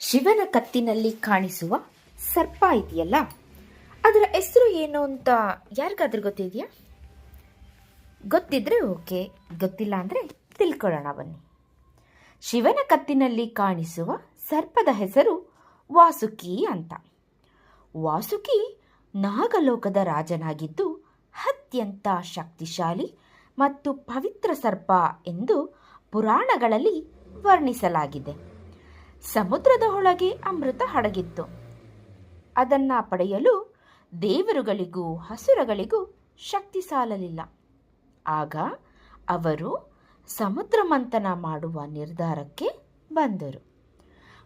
ಶಿವನ ಕತ್ತಿನಲ್ಲಿ ಕಾಣಿಸುವ ಸರ್ಪ ಇದೆಯಲ್ಲ? ಅದರ ಹೆಸರು ಏನು ಅಂತ ಯಾರಿಗಾದ್ರೂ ಗೊತ್ತಿದೆಯಾ? ಗೊತ್ತಿದ್ರೆ ಓಕೆ, ಗೊತ್ತಿಲ್ಲ ಅಂದರೆ ತಿಳ್ಕೊಳ್ಳೋಣ ಬನ್ನಿ. ಶಿವನ ಕತ್ತಿನಲ್ಲಿ ಕಾಣಿಸುವ ಸರ್ಪದ ಹೆಸರು ವಾಸುಕಿ ಅಂತ. ವಾಸುಕಿ ನಾಗಲೋಕದ ರಾಜನಾಗಿದ್ದು ಅತ್ಯಂತ ಶಕ್ತಿಶಾಲಿ ಮತ್ತು ಪವಿತ್ರ ಸರ್ಪ ಎಂದು ಪುರಾಣಗಳಲ್ಲಿ ವರ್ಣಿಸಲಾಗಿದೆ. ಸಮುದ್ರದ ಒಳಗೆ ಅಮೃತ ಹಡಗಿತ್ತು. ಅದನ್ನು ಪಡೆಯಲು ದೇವರುಗಳಿಗೂ ಹಸುರಗಳಿಗೂ ಶಕ್ತಿ ಸಾಲಲಿಲ್ಲ. ಆಗ ಅವರು ಸಮುದ್ರ ಮಂಥನ ಮಾಡುವ ನಿರ್ಧಾರಕ್ಕೆ ಬಂದರು.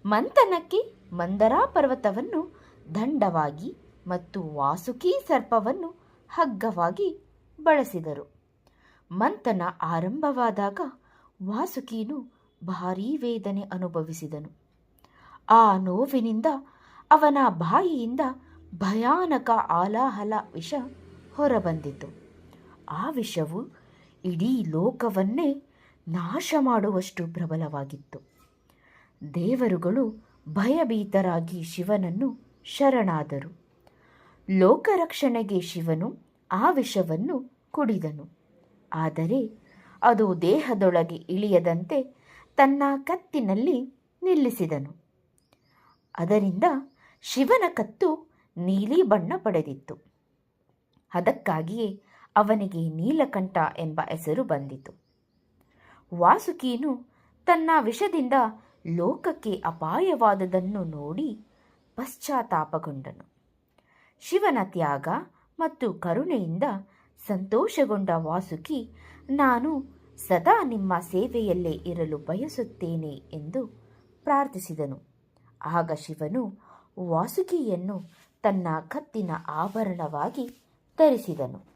ಮಂಥನಕ್ಕೆ ಮಂದರಾ ಪರ್ವತವನ್ನು ದಂಡವಾಗಿ ಮತ್ತು ವಾಸುಕಿ ಸರ್ಪವನ್ನು ಹಗ್ಗವಾಗಿ ಬಳಸಿದರು. ಮಂಥನ ಆರಂಭವಾದಾಗ ವಾಸುಕಿನು ಭಾರೀ ವೇದನೆ ಅನುಭವಿಸಿದನು. ಆ ನೋವಿನಿಂದ ಅವನ ಬಾಯಿಯಿಂದ ಭಯಾನಕ ಆಲಾಹಲ ವಿಷ ಹೊರಬಂದಿತು. ಆ ವಿಷವು ಇಡೀ ಲೋಕವನ್ನೇ ನಾಶ ಮಾಡುವಷ್ಟು ಪ್ರಬಲವಾಗಿತ್ತು. ದೇವರುಗಳು ಭಯಭೀತರಾಗಿ ಶಿವನನ್ನು ಶರಣಾದರು. ಲೋಕರಕ್ಷಣೆಗೆ ಶಿವನು ಆ ವಿಷವನ್ನು ಕುಡಿದನು. ಆದರೆ ಅದು ದೇಹದೊಳಗೆ ಇಳಿಯದಂತೆ ತನ್ನ ಕತ್ತಿನಲ್ಲಿ ನಿಲ್ಲಿಸಿದನು. ಅದರಿಂದ ಶಿವನ ಕತ್ತು ನೀಲಿ ಬಣ್ಣ ಪಡೆದಿತ್ತು. ಅದಕ್ಕಾಗಿಯೇ ಅವನಿಗೆ ನೀಲಕಂಠ ಎಂಬ ಹೆಸರು ಬಂದಿತು. ವಾಸುಕೀನು ತನ್ನ ವಿಷದಿಂದ ಲೋಕಕ್ಕೆ ಅಪಾಯವಾದದನ್ನು ನೋಡಿ ಪಶ್ಚಾತ್ತಾಪಗೊಂಡನು. ಶಿವನ ತ್ಯಾಗ ಮತ್ತು ಕರುಣೆಯಿಂದ ಸಂತೋಷಗೊಂಡ ವಾಸುಕಿ, ನಾನು ಸದಾ ನಿಮ್ಮ ಸೇವೆಯಲ್ಲೇ ಇರಲು ಬಯಸುತ್ತೇನೆ ಎಂದು ಪ್ರಾರ್ಥಿಸಿದನು. ಆಗ ಶಿವನು ವಾಸುಕಿಯನ್ನು ತನ್ನ ಕತ್ತಿನ ಆಭರಣವಾಗಿ ಧರಿಸಿದನು.